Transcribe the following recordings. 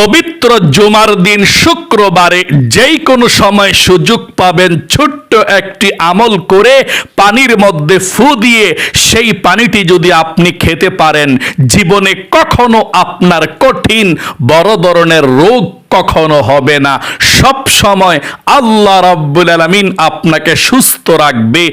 পবিত্র জুমার দিন শুক্রবারে যেই কোনো সময় সুযোগ পাবেন ছোট্ট একটি আমল করে পানির মধ্যে ফু দিয়ে সেই পানিটি যদি আপনি খেতে পারেন, জীবনে কখনো আপনার কঠিন বড় ধরনের রোগ কখনো হবে না। সব সময় আল্লাহ রাব্বুল আলামিন আপনাকে সুস্থ রাখবে।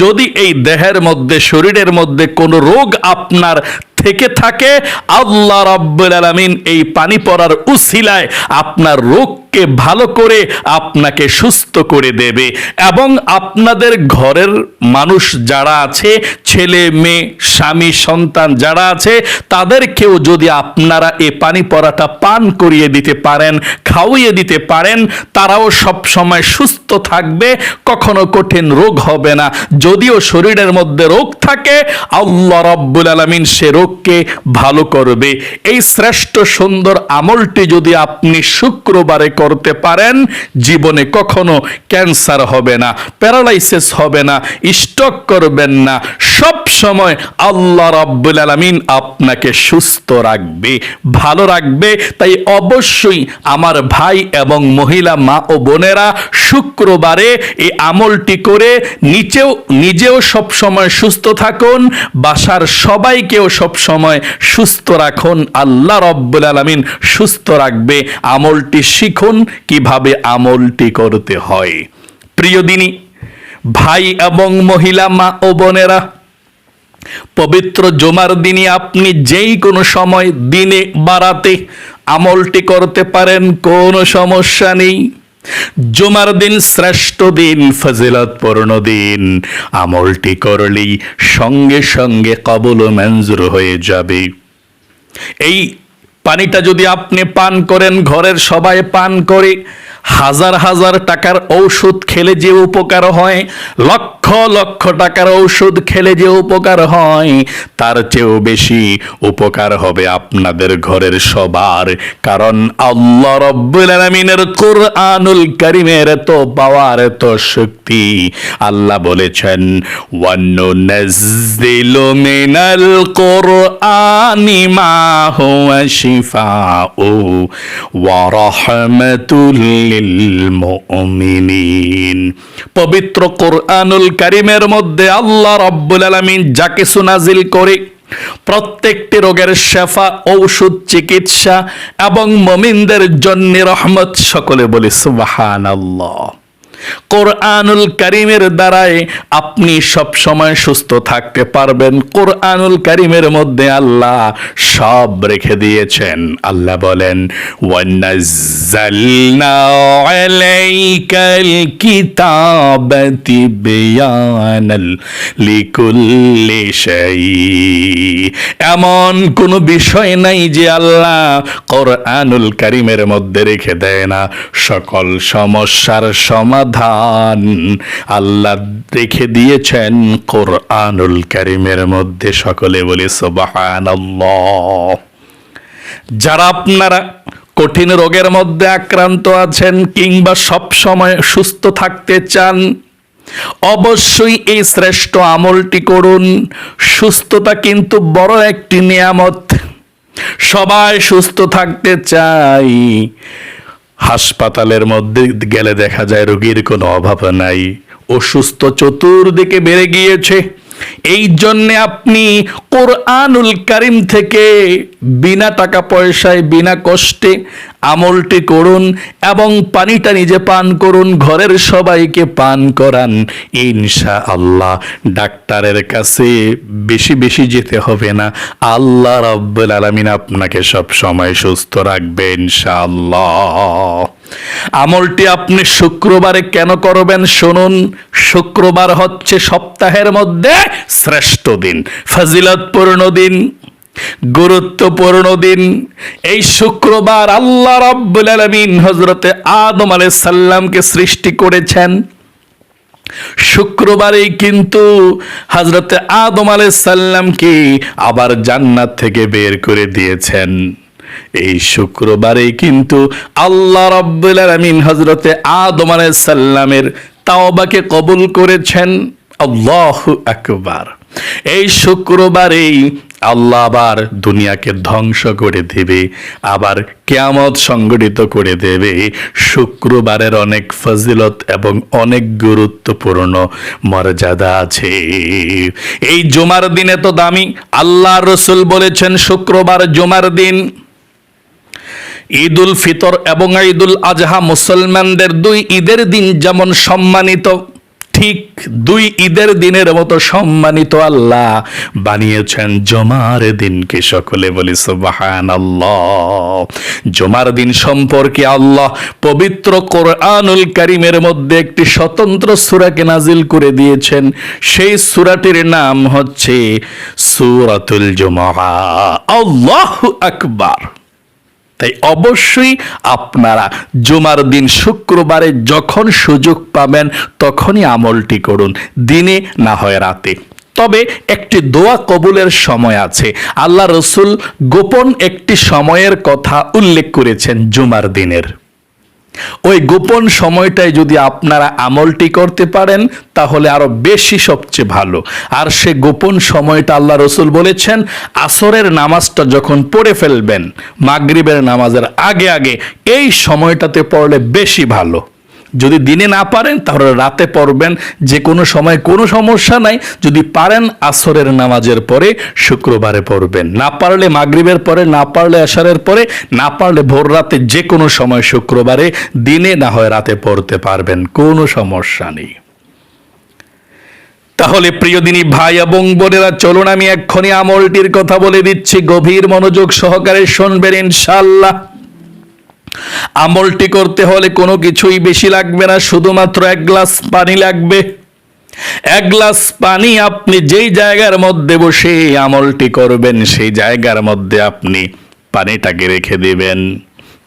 যদি এই দেহের মধ্যে, শরীরের মধ্যে কোনো রোগ আপনার থেকে থাকে, আল্লাহ রাব্বুল আলামিন এই পানি পড়ার উসিলায় আপনার রোগকে ভালো করে আপনাকে সুস্থ করে দেবে। এবং আপনাদের ঘরের মানুষ যারা আছে, ছেলে, মেয়ে, স্বামী, সন্তান যারা আছে, তাদেরকেও যদি আপনারা এই পানি পড়াটা পান করিয়ে দিতে পারেন খাওয়িয়ে দিতে পারেন, তারাও সব সময় সুস্থ থাকবে, কখনো কঠিন রোগ হবে না। যদিও শরীরের মধ্যে রোগ থাকে, আল্লাহ রব্বুল আলমিন সে রোগকে ভালো করবে। এই শ্রেষ্ঠ সুন্দর আমলটি যদি আপনি শুক্রবারে করতে পারেন, জীবনে কখনো ক্যান্সার হবে না, প্যারালাইসিস হবে না স্ট্রোক করবেন না সব সময় আল্লাহ রাব্বুল আলামিন আপনাকে সুস্থ রাখবে, ভালো রাখবে। তাই অবশ্যই আমার ভাই এবং মহিলা মা ও বোনেরা শুক্রবারে এই আমলটি করে নিচেও, নিজেও সব সময় সুস্থ থাকুন, বাসার সবাইকেও সব সময় সুস্থ রাখুন, আল্লাহ রব্বুল আলামিন সুস্থ রাখবে। আমলটি শিখুন কীভাবে আমলটি করতে হয়। প্রিয় দিনী, ভাই এবং মহিলা মা ও বোনেরা পবিত্র জমার দিনে আপনি যেই কোনো সময় দিনে বাড়াতে আমলটি করতে পারেন, কোনো সমস্যা নেই। জুমার দিন শ্রেষ্ঠ দিন, ফজিলতপূর্ণ দিন। আমলটি করলেই সঙ্গে সঙ্গে কবল মঞ্জুর হয়ে যাবে। এই পানিটা যদি আপনি পান করেন, ঘরের সবাই পান করে হাজার হাজার টাকার ঔষধ খেলে যে উপকার হয়, লক্ষ লক্ষ টাকার ঔষধ খেলে যে উপকার হয়, তার চেয়েও বেশি উপকার হবে আপনাদের ঘরের সবার। কারণ আল্লাহ রব্বুল আলামিনের কোরআনুল কারিমের এত পাওয়ার তো শক্তি। আল্লাহ বলেছেন ওয়ান্নুনাজ্জিলু মিনাল কোরআনি মা হুয়া শিফাউ ওয়া রাহমাতুল পবিত্র কোরআনুল কারিমের মধ্যে আল্লাহ রাব্বুল আলামিন যা কিছু নাজিল করে, প্রত্যেকটি রোগের শেফা, ঔষধ, চিকিৎসা এবং মমিনদের জন্য রহমত সকলে বলে সুবহানাল্লাহ। কোরআনুল করিমের দ্বারাই আপনি সব সময় সুস্থ থাকতে পারবেন। কোরআনুল করিমের মধ্যে আল্লাহ সব রেখে দিয়েছেন। আল্লাহ বলেন এমন কোনো বিষয় নাই যে আল্লাহ কোরআনুল করিমের মধ্যে রেখে দেয় না। সকল সমস্যার সমাধান আল্লাহ রেখে দিয়েছেন কোরআনুল করিমের মধ্যে সকলে বলি সুবহানাল্লাহ। যারা আপনারা কঠিন রোগের মধ্যে আক্রান্ত আছেন কিংবা সব সময় সুস্থ থাকতে চান, অবশ্যই এই শ্রেষ্ঠ আমলটি করুন। সুস্থতা কিন্তু বড় একটি নিয়ামত। সবাই সুস্থ থাকতে চাই। হাসপাতালের মধ্যে গেলে দেখা যায় রোগীর কোনো অভাব নাই। অসুস্থ চতুর্দিকে বেড়ে গিয়েছে। এই জন্যে আপনি কোরআনুল কারিম থেকে বিনা টাকা পয়সায়, বিনা কষ্টে আমলটি করুন এবং পানিটা নিজে পান করুন, ঘরের সবাইকে পান করান। ইনশা আল্লাহ ডাক্তারের কাছে বেশি বেশি যেতে হবে না। আল্লাহ রব্বুল আলমিন আপনাকে সব সময় সুস্থ রাখবে ইনশাআল্লাহ। আমলটি আপনি শুক্রবারে কেন করবেন? শুনুন, শুক্রবার হচ্ছে সপ্তাহের মধ্যে শ্রেষ্ঠ দিন, ফজিলতপূর্ণ দিন, গুরুত্বপূর্ণ দিন। এই শুক্রবার আল্লাহ রাব্বুল আলামিন হজরতে আদম আলাইহিস সাল্লামকে সৃষ্টি করেছেন। শুক্রবারেই কিন্তু হজরতে আদম আলাইহিস সাল্লামকে আবার জান্নাত থেকে বের করে দিয়েছেন। এই শুক্রবারেই কিন্তু আল্লাহ রাব্বুল আলামিন হজরতে আদম সাল্লামের তাওবাকে কবুল করেছেন। আল্লাহু আকবার। এই শুক্রবারেই আল্লাহ আবার দুনিয়াকে ধ্বংস করে দেবে, আবার কেয়ামত সংগঠিত করে দেবে। শুক্রবারের অনেক ফজিলত এবং অনেক গুরুত্বপূর্ণ মর্যাদা আছে। এই জুমার দিনে তো দামি। আল্লাহ রসুল বলেছেন, শুক্রবার জুমার দিন ঈদুল ফিতর এবং ঈদুল আজহা মুসলমানদের দুই ঈদের দিন যেমন সম্মানিত, ঠিক দুই ঈদের দিনের মতো সম্মানিত আল্লাহ বানিয়েছেন জমার দিনকে সকলে বলি সুবাহান জমার দিন সম্পর্কে আল্লাহ পবিত্র কোরআনুল কারিমের মধ্যে একটি স্বতন্ত্র সূরাকে নাজিল করে দিয়েছেন। সেই সূরাটির নাম হচ্ছে সূরাতুল জুমআ আল্লাহু আকবার। তাই অবশ্যই আপনারা জুমার দিন শুক্রবারে যখন সুযোগ পাবেন তখনই আমলটি করুন, দিনে না হয় রাতে। তবে একটি দোয়া কবুলের সময় আছে। আল্লাহ রসুল গোপন একটি সময়ের কথা উল্লেখ করেছেন জুমার দিনের। ওই গোপন সময়টায় যদি আপনারা আমলটি করতে পারেন, তাহলে আরও বেশি সবচেয়ে ভালো। আর সে গোপন সময়টা আল্লাহ রসুল বলেছেন, আসরের নামাজটা যখন পড়ে ফেলবেন, মাগরিবের নামাজের আগে আগে, এই সময়টাতে পড়লে বেশি ভালো। যদি দিনে না পারেন, তাহলে রাতে পড়বেন। যে কোনো সময় কোনো সমস্যা নাই। যদি পারেন, আসরের নামাজের পরে শুক্রবারে পড়বেন। না পারলে মাগরিবের পরে, না পারলে আসারের পরে, না পারলে ভোর রাতে যে কোনো সময় শুক্রবারে দিনে না হয় রাতে পড়তে পারবেন। কোনো সমস্যা নেই। তাহলে প্রিয় দিনী ভাই এবং বোনেরা, চলুন আমি এক্ষুনি আমলটির কথা বলে দিচ্ছি। গভীর মনোযোগ সহকারে শুনবেন ইনশাল্লাহ আমলটি করতে হলে কোনো কিছুই বেশি লাগবে না, শুধুমাত্র এক গ্লাস পানি লাগবে। এক গ্লাস পানি আপনি যেই জায়গার মধ্যে বসে আমলটি করবেন, সেই জায়গার মধ্যে আপনি পানিটাকে রেখে দিবেন।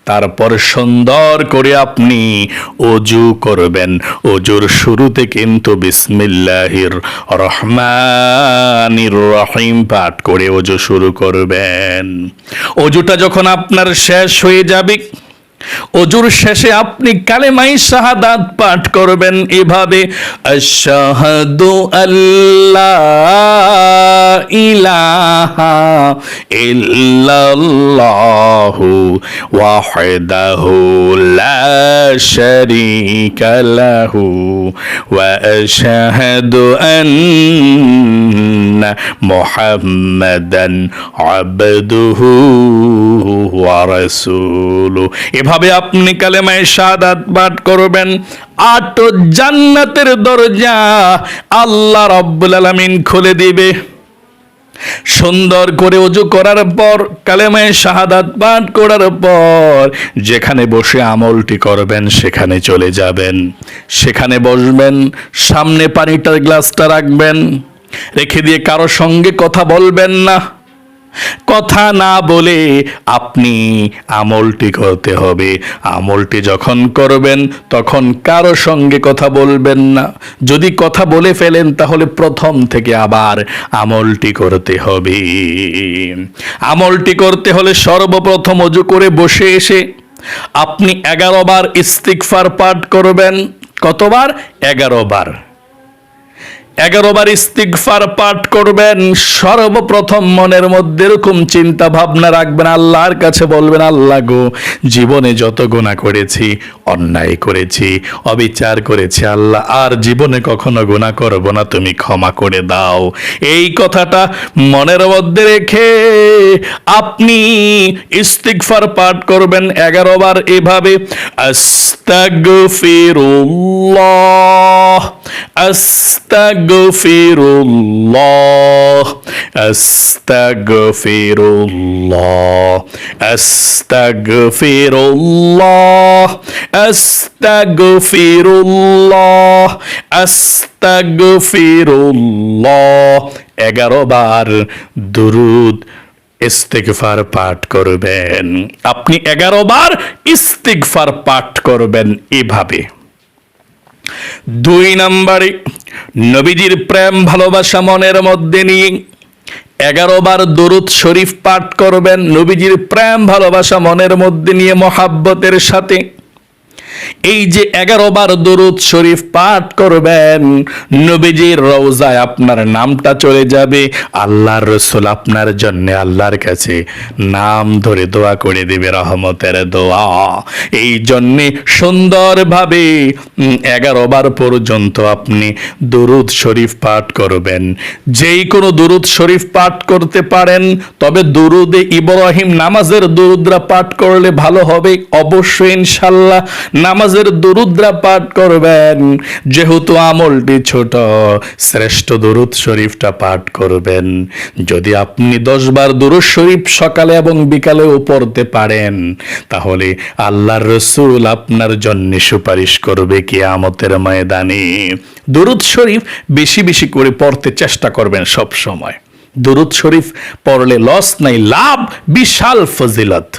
তারপর সুন্দর করে আপনি অজু করবেন। অজুর শুরুতে কিন্তু বিসমিল্লাহির রহমানির রহিম পাঠ করে অজু শুরু করবেন। অজুটা যখন আপনার শেষ হয়ে যাবে অজুর শেষে আপনি কালেমাই শাহাদাত পাঠ করবেন। এভাবে, আশহাদু আল্লাহ ইলাহা ইল্লাল্লাহু ওয়াহদাহু লা শারীকা লাহু ওয়া আশহাদু আন্না মুহাম্মাদান আবদুহু ওয়া রাসূলুহু। এভাবে আপনি কালেমায় শাহাদাত পাঠ করবেন। আট জান্নাতের দরজা আল্লাহ রব্বুল আলামিন খুলে দিবে। সুন্দর করে অজু করার পর, কালেমায় শাহাদাত পাঠ করার পর, যেখানে বসে আমলটি করবেন, সেখানে চলে যাবেন। সেখানে বসবেন, সামনে পানিটার গ্লাসটা রাখবেন। রেখে দিয়ে কারও সঙ্গে কথা বলবেন না। কথা না বলে আপনি আমলটি করতে হবে। আমলটি যখন করবেন, তখন কারও সঙ্গে কথা বলবেন না। যদি কথা বলে ফেলেন, তাহলে প্রথম থেকে আবার আমলটি করতে হবে। আমলটি করতে হলে সর্বপ্রথম অজু করে বসে এসে আপনি এগারো বার ইস্তিকফার পাঠ করবেন। কতবার? এগারো বার। এগারো বার ইস্তিগফার পাঠ করবেন, সর্বপ্রথম মনের মধ্যে এরকম চিন্তা ভাবনা রাখবেন, আল্লাহর কাছে বলবেন, আল্লাহ গো, জীবনে যত গুণা করেছি, অন্যায় করেছি, অবিচার করেছি, আল্লাহ, আর জীবনে কখনো গুণা করব না, তুমি ক্ষমা করে দাও। এই কথাটা মনের মধ্যে রেখে আপনি ইস্তিগফার পাঠ করবেন এগারো বার এভাবে আস্তাগফিরুল্লাহ আস্তাগফিরুল্লাহ আস্তাগফিরুল্লাহ আস্তাগফিরুল্লাহ আস্তাগফিরুল্লাহ আস্তাগফিরুল্লাহ এগারো বার দুরুদ ইস্তিগফার পাঠ করবেন। আপনি এগারো বার ইস্তিগফার পাঠ করবেন এভাবে। দুই নম্বরে, নবীজির প্রেম, ভালোবাসা মনের মধ্যে নিয়ে এগারো বার দরুদ শরীফ পাঠ করবেন। নবীজির প্রেম, ভালোবাসা মনের মধ্যে নিয়ে মহাব্বতের সাথে এই যে এগারো বার দরুদ শরীফ পাঠ করবেন, নবীজির রওজায় আপনার নামটা চলে যাবে, আল্লাহর রসুল আপনার জন্য আল্লাহর কাছে নাম ধরে দোয়া করে দেবে রহমতের দোয়া। এই জন্যে সুন্দরভাবে এগারো বার পর্যন্ত আপনি দরুদ শরীফ পাঠ করবেন। যেই কোনো দরুদ শরীফ পাঠ করতে পারেন, তবে দুরুদে ইব্রাহিম নামাজের দুরুদরা পাঠ করলে ভালো হবে, অবশ্যই ইনশাল্লাহ। নামাজের দুরুদরা পাঠ করবেন। যেহেতু আমলটি ছোট, শ্রেষ্ঠ দুরুদ শরীফটা পাঠ করবেন। যদি আপনি দশ বার দুরুদ শরীফ সকালে এবং বিকালেও পড়তে পারেন, তাহলে আল্লাহর রসুল আপনার জন্য সুপারিশ করবে কি আমতের ময়দানে। দরুদ শরীফ বেশি বেশি করে পড়তে চেষ্টা করবেন সব সময় দুরুদ শরীফ পড়লে লস নাই, লাভ, বিশাল ফজিলত।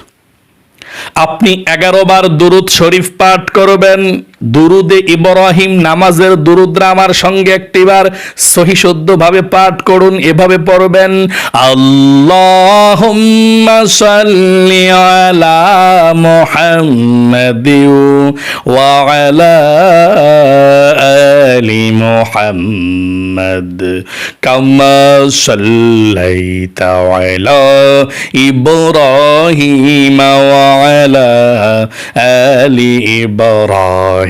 আপনি এগারো বার দুরুদ শরীফ পাঠ করবেন। দুরুদে ইব্রাহিম নামাজের দুরুদরা আমার সঙ্গে একটিবার সহিশুদ্ধ ভাবে পাঠ করুন, এভাবে পড়বেন, আল্লাহুম্মা সাল্লি ইব্রাহিম আলি ইব্রাহিম।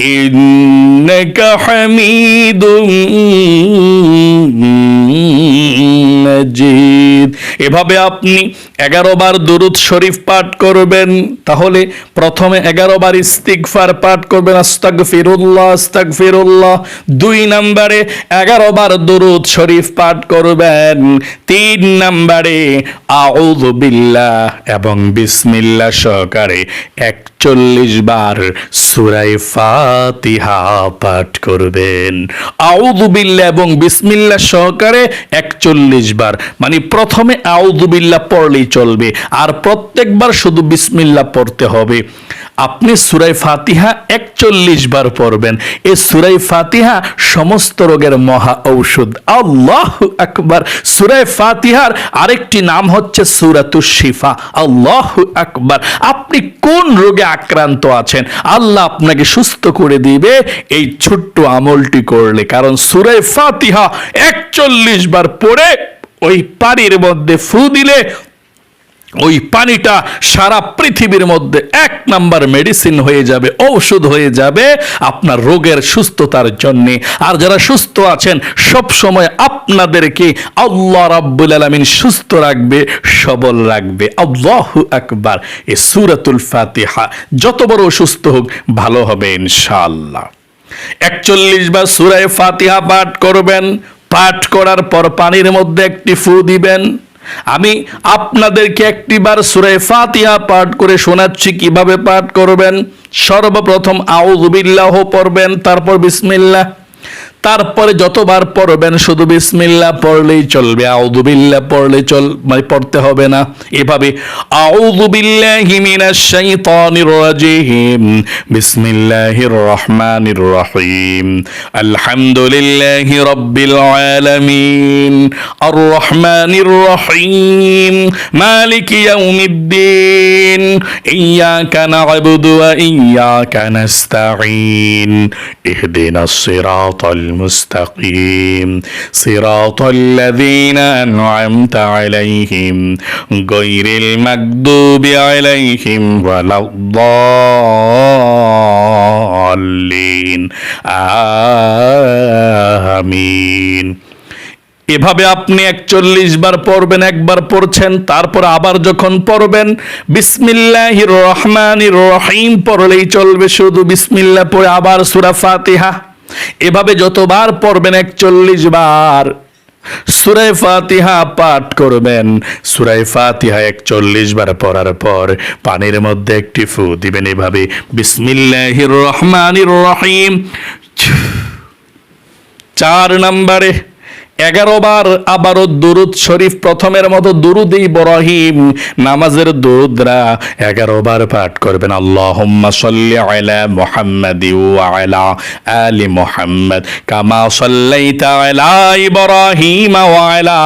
إنك حميد মজিদ এভাবে আপনি এগারো বার দুরুদ শরীফ পাঠ করবেন, তাহলে প্রথমে এগারো বার ইস্তিগফার পাঠ করবেন আস্তাক ফিরুল্লাহ আস্তাক ফিরুল্লাহ দুই নম্বরে এগারো বার দুরুদ শরীফ পাঠ করবেন, তিন নম্বরে আউযু বিল্লাহ এবং বিসমিল্লাহ সহকারে একচল্লিশ বার সুরাই ফাতিহা পাঠ করবেন। আউযু বিল্লাহ এবং বিসমিল্লাহ সহকারে একচল্লিশ বার মানে প্রথমে আউযু বিল্লাহ পড়লেই চলবে। আর প্রত্যেকবার শুধু বিসমিল্লাহ পড়তে হবে। আপনি সুরাই ফাতিহা একচল্লিশ বার পড়বেন। এই সুরাই ফাতিহা সমস্ত রোগের মহা ঔষধ। আল্লাহ আকবার! সুরাই ফাতিহার আরেকটি নাম হচ্ছে সুরাতু শিফা। আল্লাহ আকবার! আপনি কোন রোগে আক্রান্ত আছেন? আল্লাহ আপনাকে সুস্থ করে দিবে এই ছোট্ট আমলটি করলে। কারণ সুরাই ফাতিহা একচল্লিশ বার পড়ে ওই পানির মধ্যে ফু দিলে ওই পানিটা সারা পৃথিবীর মধ্যে এক নাম্বার মেডিসিন হয়ে যাবে, ঔষধ হয়ে যাবে আপনার রোগের সুস্থতার জন্য। আর যারা সুস্থ আছেন, সব সময় আপনাদেরকে আল্লাহ রাব্বুল আলামিন সুস্থ রাখবে, সবল রাখবে। আল্লাহু আকবার। এ সূরাতুল ফাতিহা। যত বড় সুস্থ হোক, ভালো হবে ইনশাআল্লাহ। একচল্লিশ বার সুরায় ফাতিহা পাঠ করবেন, পাঠ করার পর পানির মধ্যে একটি ফু দিবেন। আমি আপনাদেরকে একটিবার সুরে ফাতিহা পাঠ করে শোনাচ্ছি, কীভাবে পাঠ করবেন? সর্বপ্রথম আউযুবিল্লাহ পড়বেন, তারপর বিসমিল্লাহ। তারপরে যতবার পড়বেন শুধু বিসমিল্লা পড়লেই চলবে আউদুবিল্লা পড়লে চল মানে পড়তে হবে না। এভাবে, আউযুবিল্লাহি মিনাশ শাইতানির রাজিম, বিসমিল্লাহির রহমানির রহিম, আলহামদুলিল্লাহি রাব্বিল আলামিন আর রহমানির রহিম, মালিক ইয়াউমিদ্দিন ইয়াকা না'বুদু ওয়া ইয়াকা নাস্তাঈন, ইহদিনাস সিরাতাল المستقيم صراط الذين أنعمت عليهم غير المكذوب عليهم ولا الضالين آمين এভাবে আপনি একচল্লিশ বার পড়বেন একবার পড়ছেন তারপর আবার যখন পড়বেন বিসমিল্লাহির রহমানির রহিম পড়লেই চলবে শুধু বিসমিল্লাহ পড়ে আবার সুরা ফাতিহা এভাবে যতবার পড়বেন একচল্লিশ বার সুরাই ফাতিহা পাঠ করবেন। সুরাই ফাতিহা একচল্লিশ বার পড়ার পর পানির মধ্যে একটি ফু দিবেন এভাবে, বিসমিল্লাহির রহমানির রহিম। চার নম্বরে এগারো বার আবারও দুরুদ শরীফ প্রথমের মতো দুরুদ ইব্রাহিম নামাজের দুরুদরা এগারো বার পাঠ করবেন। আল্লাহুম্মা সাল্লি আলা মুহাম্মাদ ওয়া আলা আলি মুহাম্মাদ, কামা সাল্লাইতা আলা ইব্রাহিম ওয়া আলা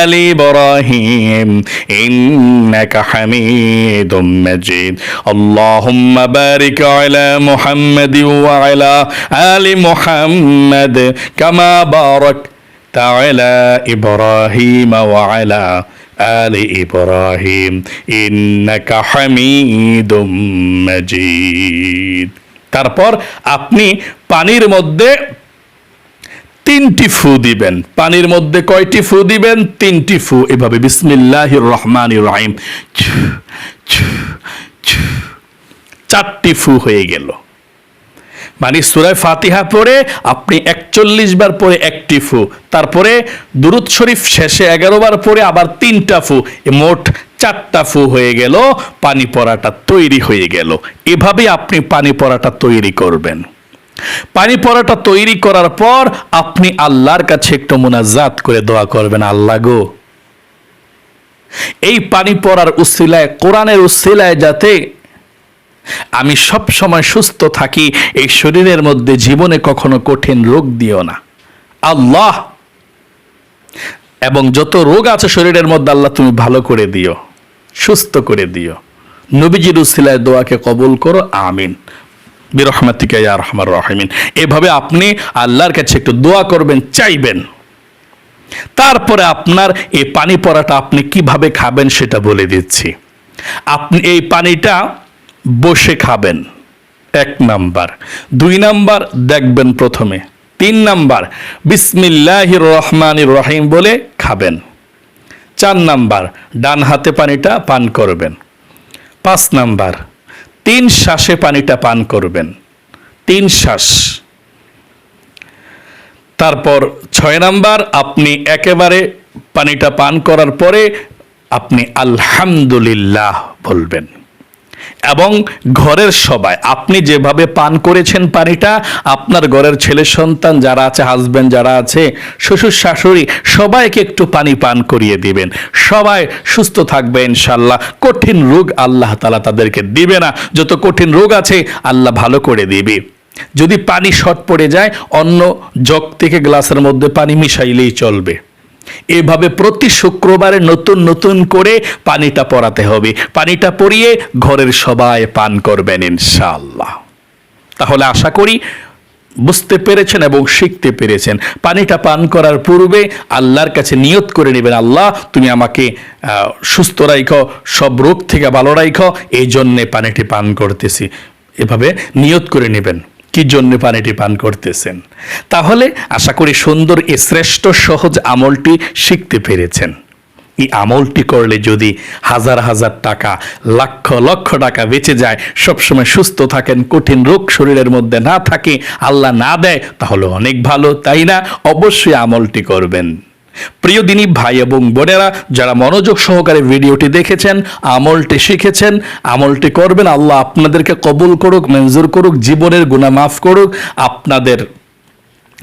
আলি ইব্রাহিম, ইন্নাকা হামিদুম মাজিদ। আল্লাহুম্মা বারিক আলা মুহাম্মাদ ওয়া আলা আলি মুহাম্মাদ, কামা বারাক তাআলা ইব্রাহিম ওয়া আলা আলি ইব্রাহিম ইন্নাকা হামিদুম মাজিদ তারপর আপনি পানির মধ্যে তিনটি ফু দিবেন। পানির মধ্যে কয়টি ফু দিবেন? তিনটি ফু। এভাবে বিসমিল্লাহ রহমান রাহিম। চারটি ফু হয়ে গেল। মানে সুরায় ফাতিহা পড়ে আপনি একচল্লিশ বার পরে একটি ফু, তারপরে দুরুদ শরীফ শেষে এগারো বার পরে আবার তিনটা ফু মোট চারটা ফু হয়ে গেল, পানি পড়াটা তৈরি হয়ে গেল। এভাবে আপনি পানি পরাটা তৈরি করবেন। পানি পড়াটা তৈরি করার পর আপনি আল্লাহর কাছে একটু মোনাজাত করে দোয়া করবেন, আল্লাহ গো, এই পানি পরার উসিলায়, কোরআনের উসিলায় যাতে আমি সব সময় সুস্থ থাকি, এই শরীরের মধ্যে জীবনে কখনো কঠিন রোগ দিও না। আল্লাহ! এবং যত রোগ আছে শরীরের মধ্যে, আল্লাহ তুমি ভালো করে দিও, সুস্থ করে দিও। নবীজির উসিলায় দোয়াকে কবুল করো, আমিন। বিরহমাতিকা ইয়া রহমান রহিমিন। এভাবে আপনি আল্লাহর কাছে একটু দোয়া করবেন, চাইবেন। তারপরে আপনার এই পানি পড়াটা আপনি কীভাবে খাবেন সেটা বলে দিচ্ছি। আপনি এই পানিটা বসে খাবেন। এক নাম্বার। দুই নাম্বার, দেখবেন প্রথমে। তিন নাম্বার, বিসমিল্লাহির রহমানির রহিম বলে খাবেন। চার নাম্বার, ডান হাতে পানিটা পান করবেন। পাঁচ নাম্বার, তিন শ্বাসে পানিটা পান করবেন। তিন শ্বাস। তারপর ছয় নাম্বার, আপনি একেবারে পানিটা পান করার পরে আপনি আলহামদুলিল্লাহ বলবেন। এবং ঘরের সবাই। আপনি যেভাবে পান করেছেন পানিটা, আপনার ঘরের ছেলে সন্তান যারা আছে হাজবেন্ড যারা আছে, শ্বশুর শাশুড়ি, সবাইকে একটু পানি পান করিয়ে দিবেন। সবাই সুস্থ থাকবে ইনশাল্লাহ কঠিন রোগ আল্লাহ তালা তাদেরকে দিবে না। যত কঠিন রোগ আছে, আল্লাহ ভালো করে দিবে। যদি পানি শর্ট পড়ে যায়, অন্য জগ থেকে গ্লাসের মধ্যে পানি মিশাইলেই চলবে। এভাবে প্রতি শুক্রবারে নতুন নতুন করে পানিটা পরাতে হবে। পানিটা পরিয়ে ঘরের সবাই পান করবেন ইনশাআল্লাহ। তাহলে আশা করি বুঝতে পেরেছেন এবং শিখতে পেরেছেন। পানিটা পান করার পূর্বে আল্লাহর কাছে নিয়ত করে নেবেন, আল্লাহ, তুমি আমাকে সুস্থ রাইখো, সব রোগ থেকে ভালো রাইখো, এই জন্যে পানিটি পান করতেছি। এভাবে নিয়ত করে নেবেন। কি জন্য পানিটি পান করতেছেন? তাহলে আশা করি সুন্দর এই শ্রেষ্ঠ সহজ আমলটি শিখতে পেরেছেন। এই আমলটি করলে যদি হাজার হাজার টাকা, লক্ষ লক্ষ টাকা বেঁচে যায়, সবসময় সুস্থ থাকেন, কঠিন রোগ শরীরের মধ্যে না থাকে, আল্লাহ না দেয়, তাহলে অনেক ভালো, তাই না? অবশ্যই আমলটি করবেন। প্রিয় দিনী ভাই এবং বোনেরা, যারা মনোযোগ সহকারে ভিডিওটি দেখেছেন, আমলটি শিখেছেন, আমলটি করবেন, আল্লাহ আপনাদেরকে কবুল করুক, মঞ্জুর করুক, জীবনের গুণা মাফ করুক, আপনাদের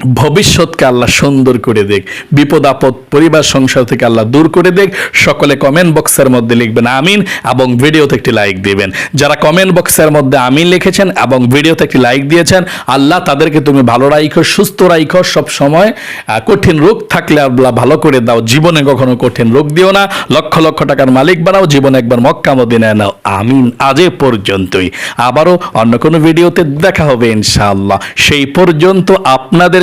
ভবিষ্যৎকে আল্লাহ সুন্দর করে দেখ। বিপদ, আপদ, পরিবার, সংসার থেকে আল্লাহ দূর করে দেখ। সকলে কমেন্ট বক্সের মধ্যে লিখবেন আমিন এবং ভিডিওতে একটি লাইক দিবেন। যারা কমেন্ট বক্সের মধ্যে আমিন লিখেছেন এবং ভিডিওতে একটি লাইক দিয়েছেন, আল্লাহ তাদেরকে তুমি ভালো রাইখো, সুস্থ রাইখো। সব সময় কঠিন রোগ থাকলে আল্লাহ ভালো করে দাও। জীবনে কখনো কঠিন রোগ দিও না। লক্ষ লক্ষ টাকার মালিক বানাও, জীবনে একবার মক্কা মদিনায় নাও। আমিন আজ পর্যন্তই। আবারও অন্য কোনো ভিডিওতে দেখা হবে ইনশাআল্লাহ। সেই পর্যন্ত আপনাদের